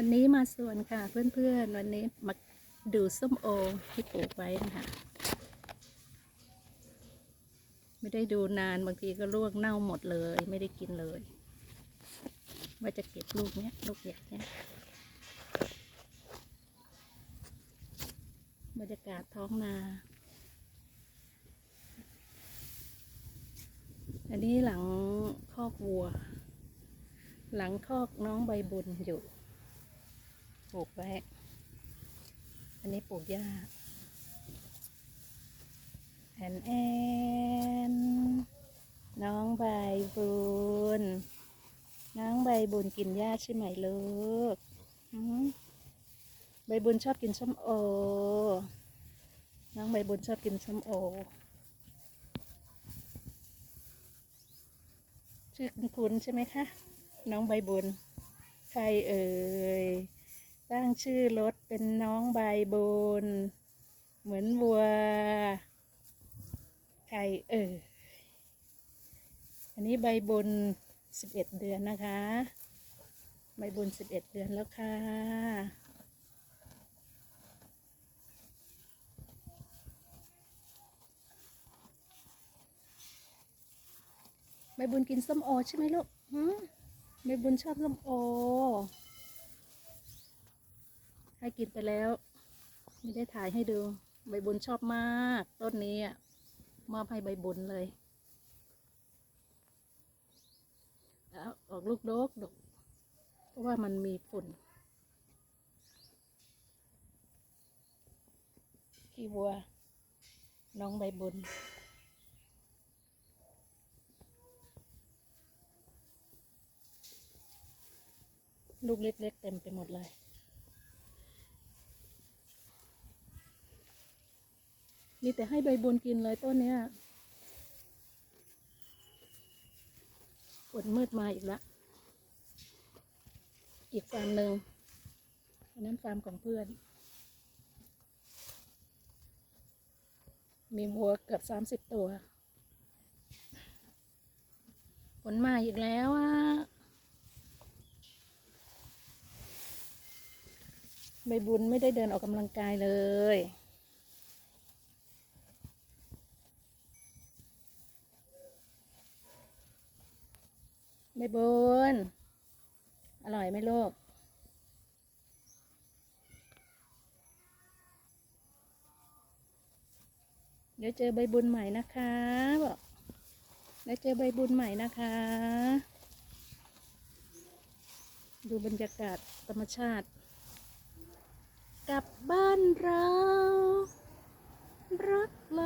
วันนี้มาสวนค่ะเพื่อนๆ วันนี้มาดูส้มโอที่ปลูกไว้นะคะไม่ได้ดูนานบางทีก็ลวกเน่าหมดเลย ไม่ได้กินเลย ว่าจะเก็บลูกเนี้ยลูกใหญ่เนี้ยบรรยากาศท้องนา อันนี้หลังคอกวัว หลังคอกน้องใบบุญอยู่ ปลูกไว้ อันนี้ปลูกหญ้าแอนแอนน้องใบบุญ น้องใบบุญกินหญ้าใช่ไหมลูกใบบุญชอบกินส้มโอ น้องใบบุญชอบกินส้มโอ ชื่อคุณใช่ไหมคะ น้องใบบุญ ใครเอ่ย ตั้งชื่อรถเป็นน้องใบบุญเหมือนวัวใครเอ่ยอันนี้ใบบุญสิบเอ็ดเดือนนะคะ ใบบุญสิบเอ็ดเดือนแล้วค่ะ ใบบุญกินส้มโอใช่ไหมลูกหืมใบบุญชอบส้มโอ ให้กินไปแล้ว ไม่ได้ถ่ายให้ดู ใบบุญชอบมาก ต้นนี้อะมอบให้ใบบุญเลยแล้วออกลูกโดกดกเพราะว่ามันมีฝุ่นขี้วัว น้องใบบุญลูกเล็กๆเต็มไปหมดเลย มีแต่ให้ใบบุญกินเลยต้นเนี้ยฝนมืดมาอีกแล้วอีกฟาร์มหนึ่งอันนั้นฟาร์มของเพื่อน มีวัวเกือบสามสิบตัวฝนมาอีกแล้วอะใบบุญไม่ได้เดินออกกำลังกายเลย ใบบุญอร่อยไหมลูกเดี๋ยวเจอใบบุญใหม่นะคะบอกเดี๋ยวเจอใบบุญใหม่นะคะ ดูบรรยากาศธรรมชาติ กลับบ้านเรา รักรออ